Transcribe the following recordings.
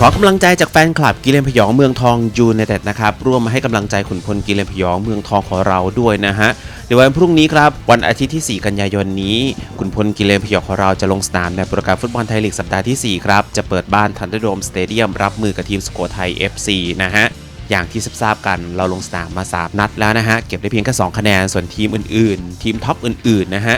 ขอกำลังใจจากแฟนคลับกิเลนพยองเมืองทองยูไนเต็ดนะครับร่วมมาให้กำลังใจขุนพลกิเลนพยองเมืองทองของเราด้วยนะฮะเดี๋ยววันพรุ่งนี้ครับวันอาทิตย์ที่ 4 กันยายนนี้ขุนพลกิเลนพยองของเราจะลงสนามในโปรแกรมฟุตบอลไทยลีกสัปดาห์ที่ 4 ครับ จะเปิดบ้านทันเดอร์โดมสเตเดียมรับมือกับทีมสุโขทัย FC นะฮะอย่างที่ทราบกันเราลงสนามมา 3 นัดแล้วนะฮะเก็บได้เพียงแค่2คะแนนส่วนทีมอื่นๆ ทีมท็อปอื่นๆนะฮะ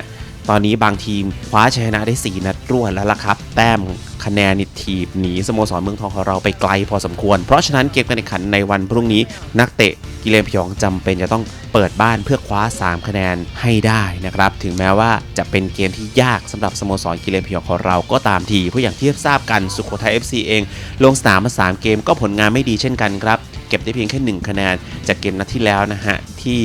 ตอนนี้บางทีมคว้าชัยชนะได้ 4 นัดรวดแล้วล่ะครับ แต้ม คะแนนนิทีบหนีสโมสรเมืองทองของเราไปไกลพอสมควร เพราะฉะนั้นเกมการแข่งขันในวันพรุ่งนี้นักเตะกิเลนพยองจำเป็นจะต้องเปิดบ้านเพื่อคว้า 3 คะแนนให้ได้นะครับ ถึงแม้ว่าจะเป็นเกมที่ยากสำหรับสโมสรกิเลนพยองของเราก็ตามที เพราะอย่างที่ทราบกันสุโขทัย FC เอง ลงสนามมา3เกมก็ผลงานไม่ดีเช่นกันครับ เก็บได้เพียงแค่ 1 คะแนนจากเกมนัดที่แล้วนะฮะที่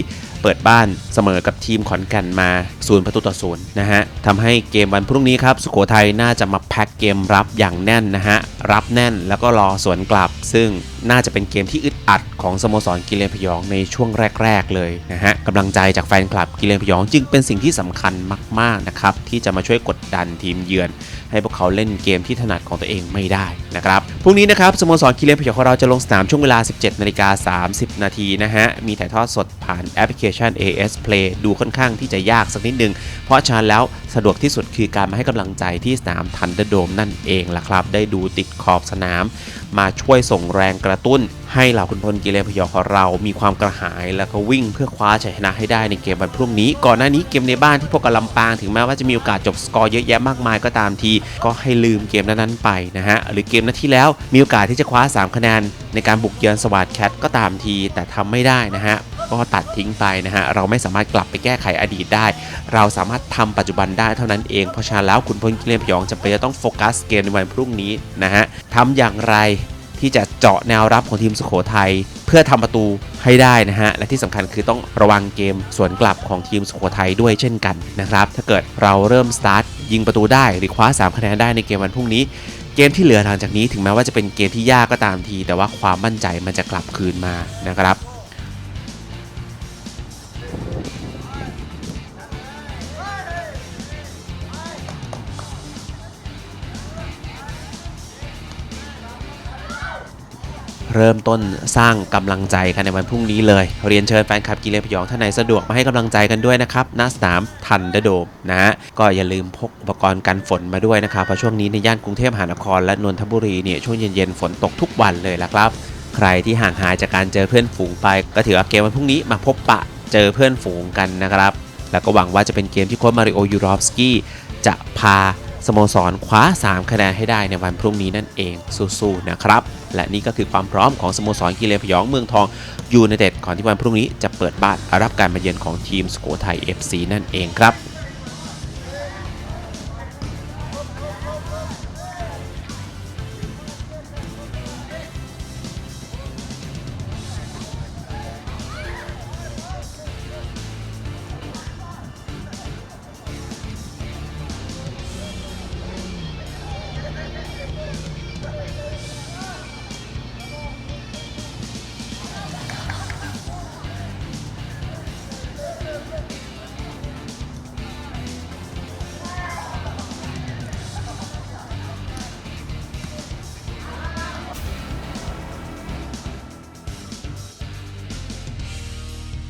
เปิดบ้านเสมอกับทีมขอนแก่นมาศูนย์ประตูต่อศูนย์นะฮะทำให้เกมวันพรุ่งนี้ครับสุโขทัยน่าจะมาแพ็คเกมรับอย่างแน่นนะฮะรับแน่นแล้วก็รอสวนกลับ ซึ่งน่าจะเป็นเกมที่อึดอัดของสโมสรกิเลนพยองในช่วงแรก ๆ เลยนะฮะกำลังใจจากแฟนคลับกิเลนพยองจึงเป็นสิ่งที่สำคัญมากๆนะครับที่จะมาช่วยกดดันทีมเยือน ให้พวกเขาเล่นเกมที่ถนัดของตัวเองไม่ได้นะครับ พรุ่งนี้นะครับสโมสรคิเลนพยองของเราจะลงสนามช่วงเวลา 17นาฬิกา30 นาทีนะฮะ มีถ่ายทอดสดผ่านแอปพลิเคชัน AS Play ดูค่อนข้างที่จะยากสักนิดนึง เพราะฉะนั้นแล้วสะดวกที่สุดคือการมาให้กำลังใจที่สนามทันเดอร์โดมนั่นเองล่ะครับ ได้ดูติดขอบสนาม มาช่วยส่งแรงกระตุ้น ให้เหล่าคุณพลกิเลนพยอของเรามีความกระหายแล้วก็วิ่งเพื่อคว้าชัยชนะให้ได้ในเกมวันพรุ่งนี้ ก่อนหน้านี้เกมในบ้านที่พวกกับลำปางถึงแม้ว่าจะมีโอกาสจบสกอร์เยอะแยะมากมายก็ตามที ก็ให้ลืมเกมนั้นๆไปนะฮะหรือเกมนัดที่แล้วมีโอกาสที่จะคว้า 3 คะแนนในการบุกเยือนสวัสดแคทก็ตามที แต่ทำไม่ได้นะฮะ ก็ตัดทิ้งไปนะฮะเราไม่สามารถกลับไปแก้ไขอดีตได้ เราสามารถทำปัจจุบันได้เท่านั้นเอง เพราะฉะนั้นแล้วคุณพลกิเลนพยองจะเป็นจะต้องโฟกัสเกมในวันพรุ่งนี้นะฮะทำอย่างไรที่จะเจาะแนวรับของทีมสุโขทัยเพื่อทำประตูให้ได้นะฮะ และที่สำคัญคือต้องระวังเกมสวนกลับของทีมสุโขทัยด้วยเช่นกันนะครับ ถ้าเกิดเราเริ่มสตาร์ทยิงประตูได้หรือคว้า 3 คะแนนได้ในเกมวันพรุ่งนี้ เกมที่เหลือหลังจากนี้ถึงแม้ว่าจะเป็นเกมที่ยากก็ตามที แต่ว่าความมั่นใจมันจะกลับคืนมานะครับ เริ่มต้นสร้างกำลังใจกันในวันพรุ่งนี้เลย เรียนเชิญแฟนคลับกีฬาพยองท่านไหนสะดวกมาให้กำลังใจกันด้วยนะครับหน้าสนามทันเดโดมนะฮะก็อย่าลืมพกอุปกรณ์กันฝนมาด้วยนะครับเพราะช่วงนี้ในย่านกรุงเทพมหานครและนนทบุรีเนี่ยช่วงเย็นๆฝนตกทุกวันเลยละครับ ใครที่ห่างหายจากการเจอเพื่อนฝูงไป ก็ถือว่าเกมวันพรุ่งนี้มาพบปะเจอเพื่อนฝูงกันนะครับ แล้วก็หวังว่าจะเป็นเกมที่โค้ชมาริโอยูรอฟสกี้จะพา สโมสรคว้า 3 คะแนนให้ได้ในวันพรุ่งนี้นั่นเองสู้ๆนะครับ และนี่ก็คือความพร้อมของสโมสรกีฬาพยองเมืองทองยูไนเต็ดก่อนที่วันพรุ่งนี้จะเปิดบ้านรับการมาเยือนของทีมสโกไทย FC นั่นเองครับ